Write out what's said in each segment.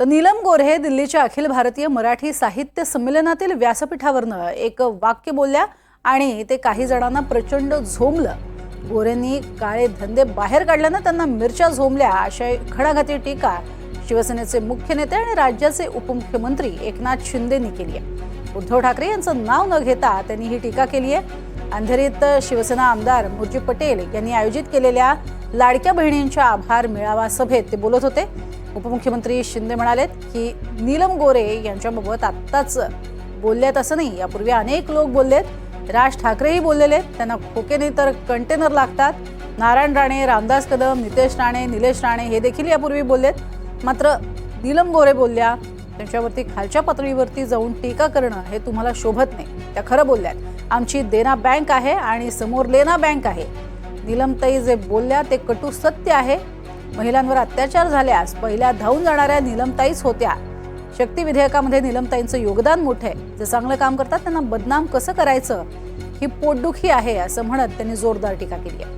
तर नीलम गोऱ्हे दिल्लीच्या अखिल भारतीय मराठी साहित्य संमेलनातील व्यासपीठावरनं एक वाक्य बोलल्या आणि ते काही जणांना प्रचंड झोमलं गोरेंनी काळे धंदे बाहेर काढल्यानं त्यांना मिरच्या झोंबल्या अशा खडाघाती टीका शिवसेनेचे मुख्य नेते आणि राज्याचे उपमुख्यमंत्री एकनाथ शिंदेनी केली आहे. उद्धव ठाकरे यांचं नाव न घेता त्यांनी ही टीका केली आहे. अंधेरीत शिवसेना आमदार मुरजी पटेल यांनी आयोजित केलेल्या लाडक्या बहिणींच्या आभार मेळावा सभेत ते बोलत होते. उपमुख्यमंत्री शिंदे म्हणालेत की नीलम गोरे यांच्याबाबत आत्ताच बोलल्यात असं नाही यापूर्वी अनेक लोक बोललेत राज ठाकरेही बोललेले आहेत. त्यांना खोके नाही तर कंटेनर लागतात. नारायण राणे रामदास कदम नितेश राणे निलेश राणे हे देखील यापूर्वी बोललेत मात्र नीलम गोरे बोलल्या त्यांच्यावरती खालच्या पातळीवरती जाऊन टीका करणं हे तुम्हाला शोभत नाही. त्या खरं बोलल्यात आमची देना बँक आहे आणि समोर लेना बँक आहे. नीलमताई जे बोलल्या ते कटू सत्य आहे. महिलांवर अत्याचार झाल्यास पहिल्या धावून जाणाऱ्या निलमताईच होत्या. शक्ती विधेयकामध्ये निलमताईंचं योगदान मोठं आहे. जे चांगलं काम करतात त्यांना बदनाम कसं करायचं? ही पोटदुखी आहे असं म्हणत त्यांनी जोरदार टीका केली आहे.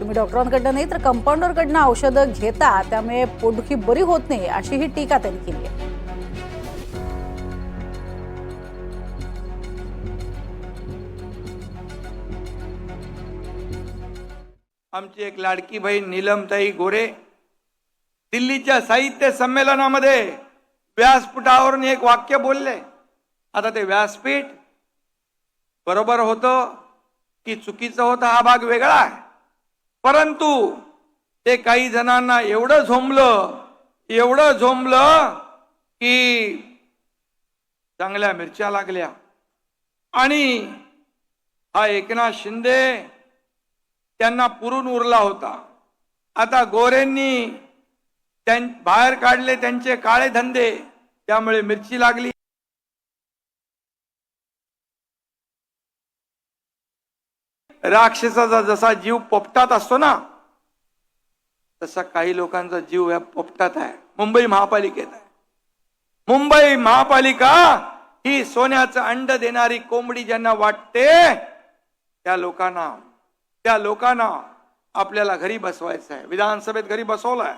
तुम्ही डॉक्टरांकडनं नाही तर कंपाऊंडरकडनं औषधं घेता त्यामुळे पोटदुखी बरी होत नाही अशी ही टीका त्यांनी केली आहे. आमची एक लाडकी बहीण नीलमताई गोरे दिल्लीच्या साहित्य संमेलनामध्ये व्यासपीठावरून एक वाक्य बोलले. आता ते व्यासपीठ बरोबर होतं की चुकीचं होतं हा भाग वेगळा आहे. परंतु ते काही जणांना एवढं झोंबलं एवढं झोंबलं की चांगल्या मिरच्या लागल्या. आणि हा एकनाथ शिंदे त्यांना पुरून उरला होता. आता गोऱ्यांनी त्यां बाहेर काढले त्यांचे काळे धंदे. त्यामुळे मिरची लागली. राक्षसाचा जसा जीव पोपटात असतो ना तसा काही लोकांचा जीव या पोपटात आहे. मुंबई महापालिकेत आहे. मुंबई महापालिका ही सोन्याचं अंड देणारी कोंबडी ज्यांना वाटते त्या लोकांना त्या लोकांना आपल्याला घरी बसवायचं आहे. विधानसभेत घरी बसवलाय.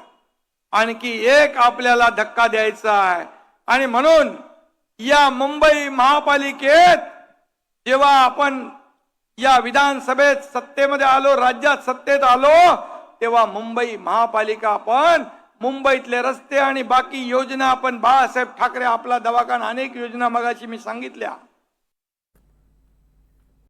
आणखी एक आपल्याला धक्का द्यायचा आहे. आणि म्हणून या मुंबई महापालिकेत जेव्हा आपण या विधानसभेत सत्तेमध्ये आलो राज्यात सत्तेत आलो तेव्हा मुंबई महापालिका आपण मुंबईतले रस्ते आणि बाकी योजना आपण बाळासाहेब ठाकरे आपला दवाखाना अनेक योजना मगाशी मी सांगितल्या.